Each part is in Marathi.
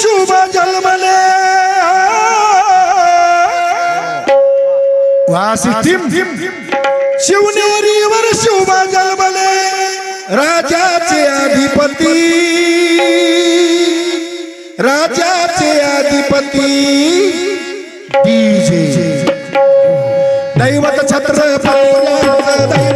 शुभ जन्मले वासिटीम शिवनेरीवर शुभ जन्मले राजाचे अधिपती। राजाचे अधिपती। दैवत छत्रपती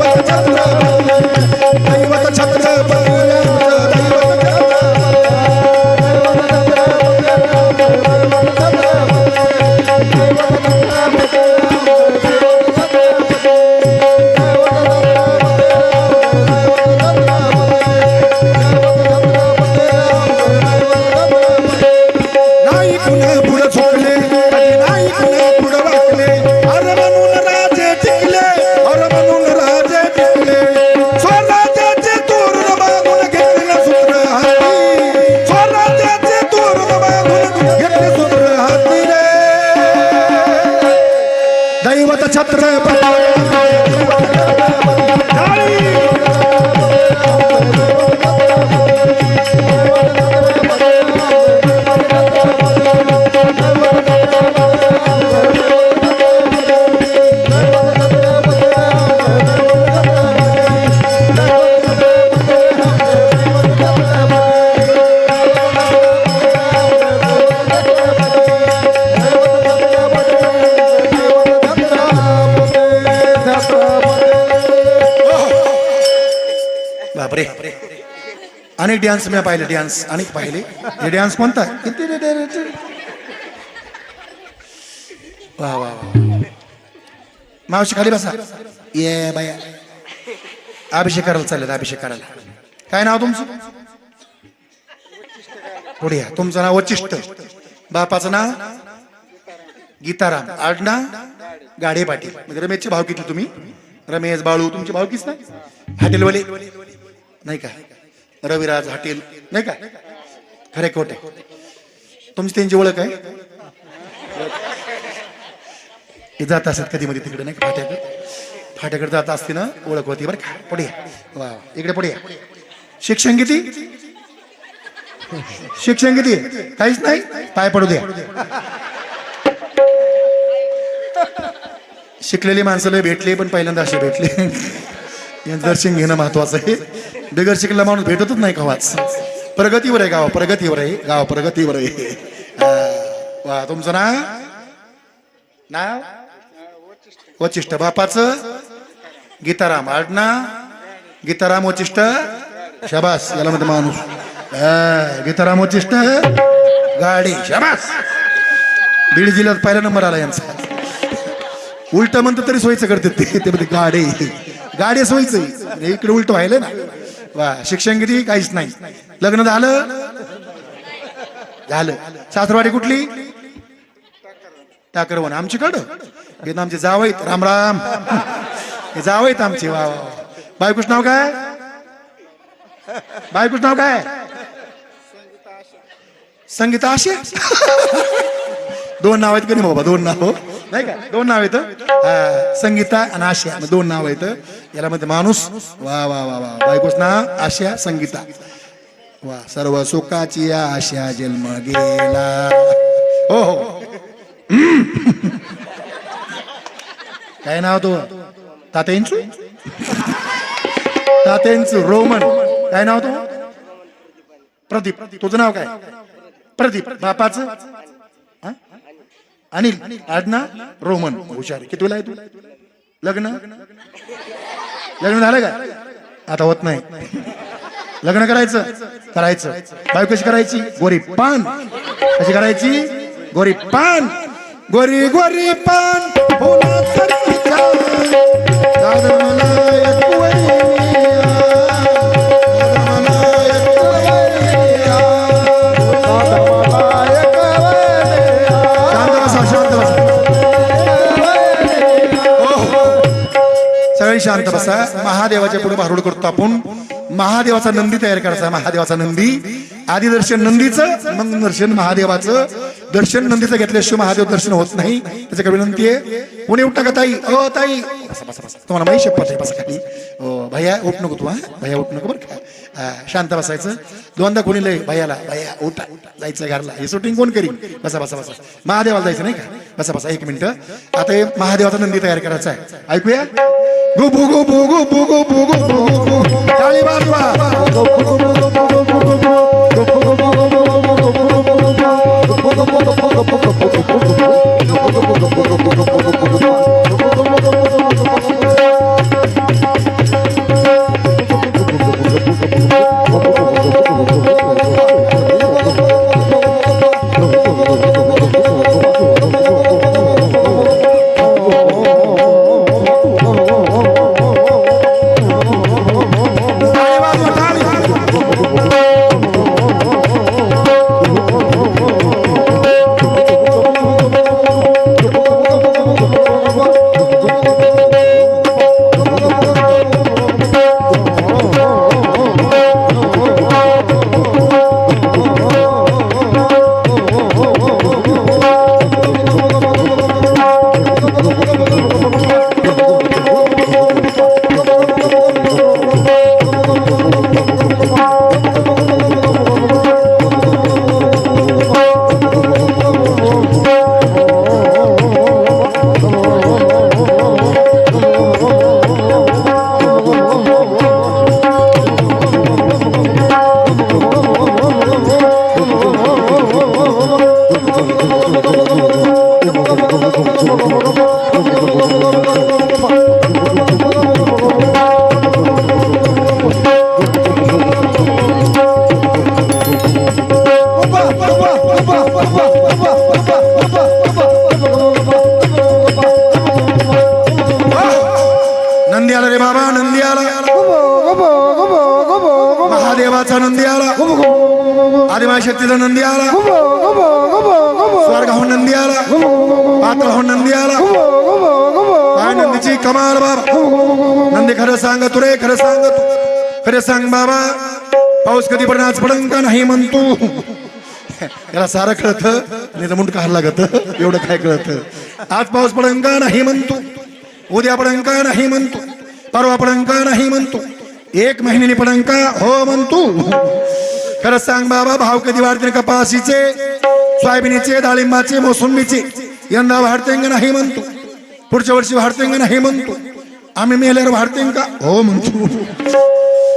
नाही अनेक डान्स मी पाहिले डान्स अनेक पाहिले. हे डान्स कोणता? किती रे- वा वा वा मावशी खाली बसा. ये बाया. अभिषेक करायला चाललेत अभिषेक करायला. काय नाव तुमचं? पुढे या. तुमचं नाव वचिष्ठ. बापाचं नाव? गीताराम. आडना गाडे पाटील. म्हणजे रमेशचे भाव किती तुम्ही? रमेश बाळू तुमचे भाव किस ना हॉटेलवाले. नाही का? रविराज हॉटेल नाही का? खरे खोटे. तुमची त्यांची ओळख आहे? ते जात असत कधी मध्ये तिकडे नाही का? फाट्याकडे. फाट्याकडे जात असते ना ओळख होती बरं का? पुढे या. वा इकडे पुढे या. शिक्षण किती? शिक्षण किती? काहीच नाही? पाय पडू द्या. शिकलेली माणसं लय भेटली पण पहिल्यांदा असे भेटले. यांचं दर्शन घेणं महत्वाचं आहे. बिगर शिकलेला माणूस भेटतच नाही कवाच. प्रगतीवर आहे गाव प्रगतीवर आहे गाव प्रगतीवर आहे. वा तुमचं नाव? नाव? वचिष्ठ. बापाचं? गीताराम. आडना? गीताराम वचिष्ठ? शबास याला म्हणते माणूस. गीताराम वचिष्ठ? गाडी. शबास. बीड जिल्ह्यात पहिला नंबर आला यांचा. उलट म्हणतं तरी सोयीचं करते ते. ते म्हणते गाडी. गाडी सोयीचं म्हणजे इकडे उलट व्हायला ना. वा शिक्षण किती काहीच नाही. लग्न झालं? झालं. सासरवाडी कुठली? टाकरवन आमच्याकडं? हे आमचे जावईत. राम राम. हे जावईत आमचे. वा वा वा. बायकोच नाव काय? बायकोच नाव काय? संगीता आशे? दोन नाव आहेत का नाही बाबा? दोन नाव. नाही का? दोन नाव आहेत हा, संगीता आणि आशिया. दोन नाव आहेत याला मध्ये माणूस. वा वा वा वा. बायकोच ना आशिया संगीता. वा सर्व सुखाची आशा जन्म गेला. हो हो. काय नाव तो? तात्यांचू? तात्यांचू रोमन. काय नाव तो? प्रदीप. तुझं नाव काय? प्रदीप. बापाचं? अनिल आडना रोमन. हुशार. किती आहे तू लग्न? लग्न झालं का? आता होत नाही. लग्न करायचं? करायचं. बायको कशी करायची? गोरी पान. कशी करायची? गोरी पान. गोरी गोरी पान. हो मंडळी शांत बसा. महादेवाच्या पुढे भारूड करतो आपण. महादेवाचा नंदी तयार करायचा. महादेवाचा नंदी. आधी दर्शन नंदीचं मग दर्शन महादेवाचं. दर्शन नंदीचं घेतल्याशिवाय महादेव दर्शन होत नाही. त्याच्या विनंती आहे? कोणी उठता का ताई? अ ताई. तुम्हाला माहिती शपथ आहे बसा खाली भैया उठ नको तू हा. भैया उठ नको बरं का. हा, शांत बसायचं. दोनदा कोणी लय भैयाला भैया उठा. जायचं घरला. हे शूटिंग कोण करीन? बसा बसा बसा. महादेवाला जायचं नाही का? बसा बसा एक मिनिट आता हे महादेवाचा नंदी तयार करायचा आहे ऐकूया गो भू गो भू गो भू गो भू गो भू गो देवाचा नंदी आला आदिमा शक्तीचा नंदी आला स्वर्गाहून नंदी आला पात्राहून नंदी आला काय नंदीची कमाल बाबा. नंदी खरं सांग तू रे खरं सांग तू. खरं सांग बाबा. पाऊस कधी पण आज पडन का नाही म्हणतो. याला सारं कळत. आणि मुंडका हल्ला लागत एवढं काय कळत. आज पाऊस पडन का नाही म्हणतो. उद्या पडन का नाही म्हणतो. परवा पडन का नाही म्हणतो. एक महिन्याने पडन का हो म्हणतो. खरं सांग बाबा भाव कधी वाढते कपाशीचे सोयाबीनचे डाळिंबाचे मोसंबीचे. यंदा वाढते का नाही म्हणतो. पुढच्या वर्षी वाढते का नाही म्हणतो. आम्ही मेल्यावर वाढते का? हो म्हणतो.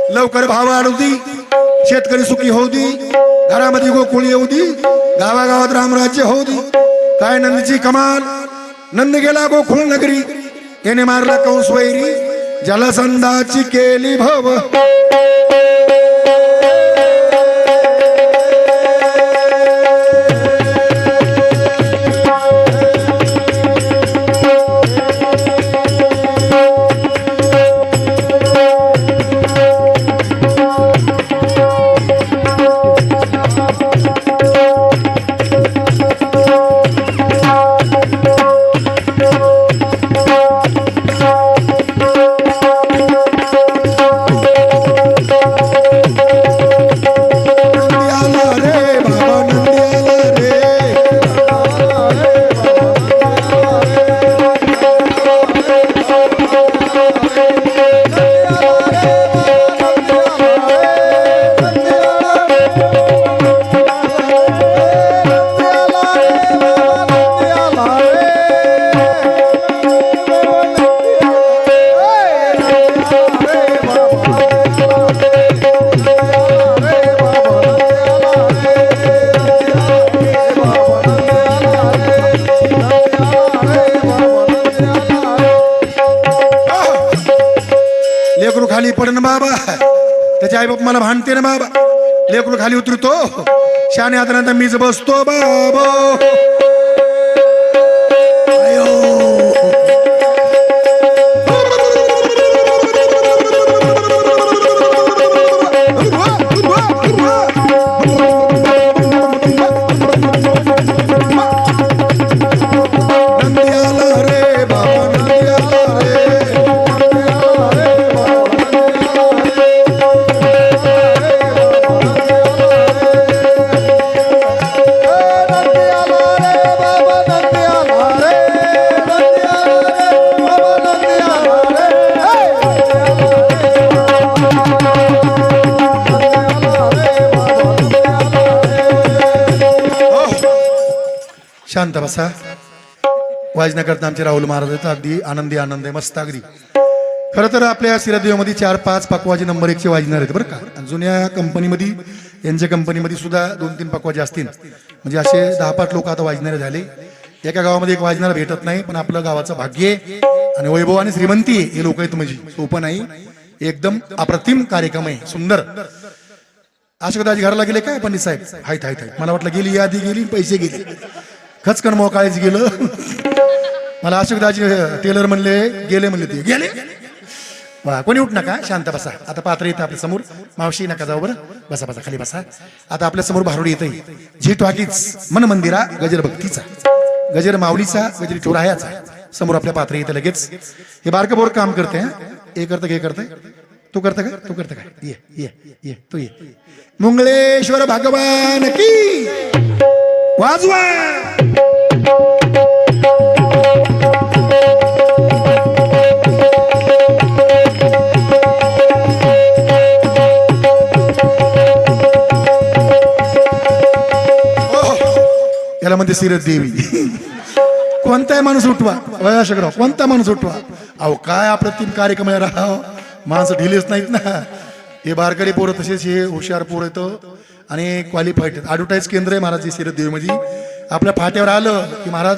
लवकर भाव वाढू दे. शेतकरी सुखी होऊ दे. घरामध्ये गोकुळी येऊ दे. गावागावात रामराज्य होऊ दे. काय नंदीची कमाल. नंद गेला गोकुळ नगरी. त्याने मारला कंस वैरी. जलसंधाची केली भव. बाबा. त्याचे आई बाप मला भांडते ना बाबा. लेकरू खाली उतरतो. शाने आता मीच बसतो बाबा. शांत बसा. वाजण्याकरता आमचे राहुल महाराज अगदी आनंदी आनंद आहे मस्त अगदी. खरं तर आपल्या सिरादेवामध्ये चार पाच पकवाजे नंबर एकचे वाजणार आहेत बरं का? जुन्या कंपनीमध्ये यांच्या कंपनीमध्ये सुद्धा दोन तीन पकवाजे असतील. म्हणजे असे दहा पाच लोक आता वाजणारे झाले. एका गावामध्ये एक वाजणारा भेटत नाही पण आपलं गावाचं भाग्य आहे आणि वैभव आणि श्रीमंती हे लोक आहेत म्हणजे. सोपं नाही एकदम अप्रतिम कार्यक्रम आहे. सुंदर. अशोकदाजी घराला गेले काय पंडित साहेब? हायत हायत. मला वाटलं गेली यादी गेली पैसे गेले. खचकन मोकाळीच गेलं. मला अशोकदाजी टेलर म्हणले गेले म्हणले ते. गेले? वा कोणी उठ नका शांत बसा. आता पात्र येतं आपल्यासमोर. मावशी नका जाऊ बरं. बसा बसा खाली बसा. आता आपल्यासमोर भारुड येत झी वाकीच मन मंदिरा गजर भक्तीचा. गजर माऊलीचा गजरी चोरायाचा समोर आपल्या पात्र येते लगेच. हे बारकं बोर काम करते हे? करतं हे करतंय तू करतं का? तू करतं का? ये ये ये तू ये. मुंगळेश्वर भगवान की! वाजवा! सिरत देवी. कोणताही माणूस उठवा. वयाशकराव कोणता माणूस उठवा. अहो काय अप्रतिम कार्यक्रम आहे राव माणसं ढिलेच नाहीत ना. हे बारकरी पोरं तसेच हे हुशार पोरं येतं आणि क्वालिफाईड ॲडव्हर्टाईज केंद्र आहे महाराज सिरत देवीमध्ये आपल्या फाट्यावर आलं की महाराज